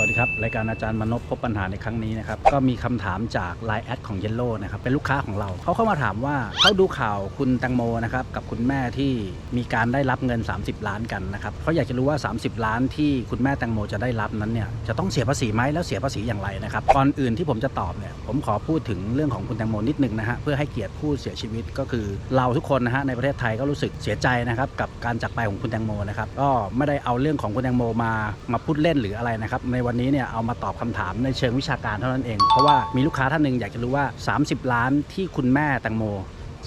สวัสดีครับรายการอาจารย์มนพพบปัญหาในครั้งนี้นะครับก็มีคำถามจาก Line แอดของ Yellow นะครับเป็นลูกค้าของเราเขาเข้ามาถามว่าเขาดูข่าวคุณแตงโมนะครับกับคุณแม่ที่มีการได้รับเงิน 30 ล้านกันนะครับเขาอยากจะรู้ว่า 30 ล้านที่คุณแม่แตงโมจะได้รับนั้นเนี่ยจะต้องเสียภาษีไหมแล้วเสียภาษีอย่างไรนะครับก่อนอื่นที่ผมจะตอบเนี่ยผมขอพูดถึงเรื่องของคุณแตงโมนิดนึงนะฮะเพื่อให้เกียรติผู้เสียชีวิตก็คือ เราทุกคนนะฮะในประเทศไทยก็รู้สึกเสียใจนะครับกับการจากไปของคุณแตงโมนะครับก็ไม่ได้เอาเรื่องของคุณแตงโมมามาพูดเล่นหรืออะไรนะครับในวันนี้เนี่ยเอามาตอบคำถามในเชิงวิชาการเท่านั้นเอง เพราะว่ามีลูกค้าท่านหนึ่งอยากจะรู้ว่า 30 ล้านที่คุณแม่แตงโม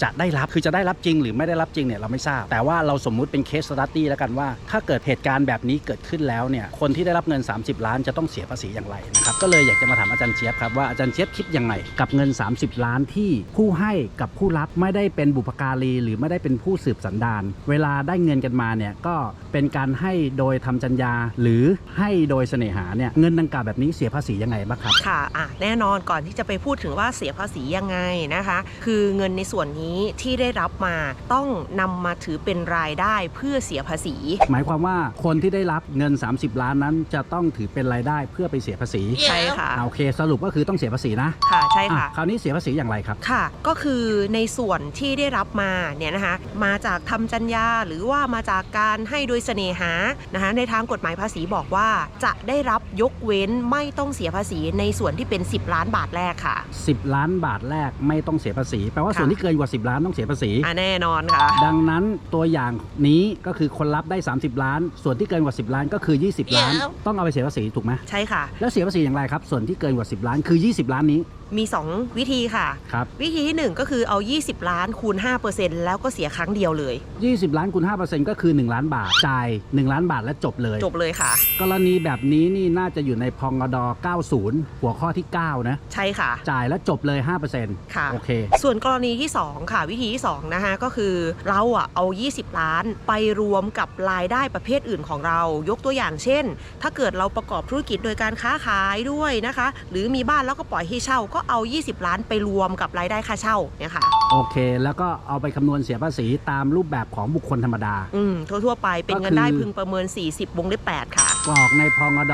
จะได้รับคือจะได้รับจริง หรือไม่ได้รับจริงเนี่ยเราไม่ทราบ แต่ว่าเราสมมุติเป็นเคสสตัดดี้แล้วกันว่า ถ้าเกิดเหตุการณ์แบบนี้เกิดขึ้นแล้วเนี่ยคนที่ได้รับเงิน 30 ล้านจะต้องเสียภาษีอย่างไรนะครับก็เลยอยากจะมาถามอาจารย์เจี๊ยบครับว่าอาจารย์เจี๊ยบคิดยังไงกับเงิน 30 ล้านที่ผู้ให้กับผู้รับไม่ได้เป็นบุพการี หรือไม่ได้เป็นผู้สืบสันดาน เวลาได้เงินกันมาเนี่ยก็เป็นการให้โดยทำจัญญาหรือให้โดยเสน่หาเนี่ยเงินดังกล่าวแบบนี้เสียภาษียังไงบ้างครับค่ะอะแน่นอนก่อนที่จะไปพูดถึงว่าเสียภาษียังไงนะคะ คือเงินในส่วนนี้ที่ได้รับมาต้องนำมาถือเป็นรายได้เพื่อเสียภาษี หมายความว่าคนที่ได้รับเงิน 30 ล้านนั้น จะต้องถือเป็นรายได้เพื่อไปเสียภาษีใช่ค่ะอ่าโอเค สรุปก็คือต้องเสียภาษีนะค่ะใช่ค่ะ อ่คราวนี้เสียภาษีอย่างไรครับ ค่ะ ก็คือในส่วนที่ได้รับมาเนี่ยนะคะ มาจากทำจัญญาหรือว่ามาจากการให้โดยเสน่หานะคะในทางกฎหมายภาษีบอกว่า จะได้รับยกเว้นไม่ต้องเสียภาษีในส่วนที่เป็น 10 ล้านบาทแรกค่ะ 10 ล้านบาทแรกไม่ต้องเสียภาษี แปลว่าค่ะ ส่วนที่เกินกว่า10ล้านต้องเสียภาษี อะแน่นอนค่ะ ดังนั้นตัวอย่างนี้ก็คือคนรับได้ 30 ล้าน ส่วนที่เกินกว่า 10 ล้านก็คือ 20 ล้าน ต้องเอาไปเสียภาษีถูกไหมใช่ค่ะ แล้วเสียภาษีอย่างไรครับ ส่วนที่เกินกว่า 10 ล้านคือ 20 ล้านนี้ มี 2 วิธีค่ะ ครับ วิธีที่ 1 ก็คือเอา 20 ล้านคูณ 5%แล้วก็เสียครั้งเดียวเลย 20 ล้านคูณ5%ก็คือ 1 ล้านบาท จ่าย 1 ล้านบาทและจบเลย จบเลยค่ะ กรณีแบบนี้นี่น่าจะอยู่ในพงด90 หัวข้อที่ 9 นะ ใช่ค่ะ จ่ายแล้วจบเลย 5%ค่ะ โอเค ส่วนกรณีที่ 2 ค่ะ วิธีที่ 2 นะคะก็คือเราอะเอา 20 ล้านไปรวมกับรายได้ประเภทอื่นของเรา ยกตัวอย่างเช่น ถ้าเกิดเราประกอบธุรกิจโดยการค้าขายด้วยนะคะ หรือมีบ้านแล้วก็ปล่อยให้เช่าก็เอา 20 ล้านไปรวมกับรายได้ค่าเช่าเนี่ยค่ะ โอเค แล้วก็เอาไปคำนวณเสียภาษีตามรูปแบบของบุคคลธรรมดา อืมทั่วๆไปเป็นเงินก็คือได้พึงประเมิน 40 วงเล็บ8ค่ะ กรอกในพงด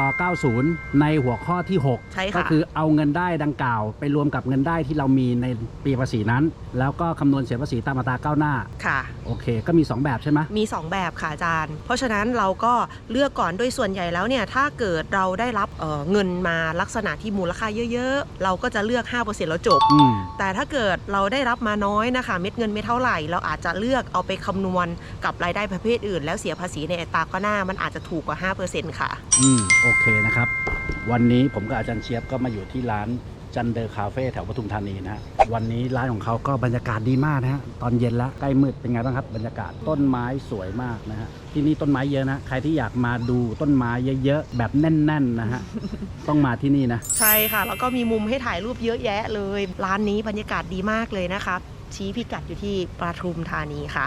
90 ในหัวข้อที่ 6 ใช่ค่ะ ก็คือเอาเงินได้ดังกล่าว ไปรวมกับเงินได้ที่เรามีในปีภาษีนั้น แล้วก็คำนวณเสียภาษีตามมาตราก้าวหน้า ค่ะ โอเค ก็มี 2 แบบใช่ไหม มี 2 แบบค่ะอาจารย์ เพราะฉะนั้นเราก็เลือกก่อนโดยส่วนใหญ่แล้วเนี่ยถ้าเกิดเราได้รับเอ่อเงินมาลักษณะที่มูลค่าเยอะ ๆ เราก็จะเลือก 5%แล้วจบ อืม แต่ถ้าเกิดเราได้รับมาน้อยนะคะ เม็ดเงินไม่เท่าไหร่ เราอาจจะเลือกเอาไปคำนวณกับรายได้ประเภทอื่น แล้วเสียภาษีในอัตราก็หน้ามันอาจจะถูกกว่า 5%ค่ะ อืม โอเคนะครับ วันนี้ผมกับอาจารย์เชียบก็มาอยู่ที่ร้าน จันเดอร์คาเฟ่แถวปทุมธานีนะฮะวันนี้ร้านของเขาก็บรรยากาศดีมากนะฮะตอนเย็นแล้วใกล้มืดเป็นไงบ้างครับบรรยากาศต้นไม้สวยมากนะฮะที่นี่ต้นไม้เยอะนะใครที่อยากมาดูต้นไม้เยอะๆแบบแน่นๆนะฮะต้องมาที่นี่นะใช่ค่ะ แล้วก็มีมุมให้ถ่ายรูปเยอะแยะเลย ร้านนี้บรรยากาศดีมากเลยนะคะชี้พิกัดอยู่ที่ปทุมธานีค่ะ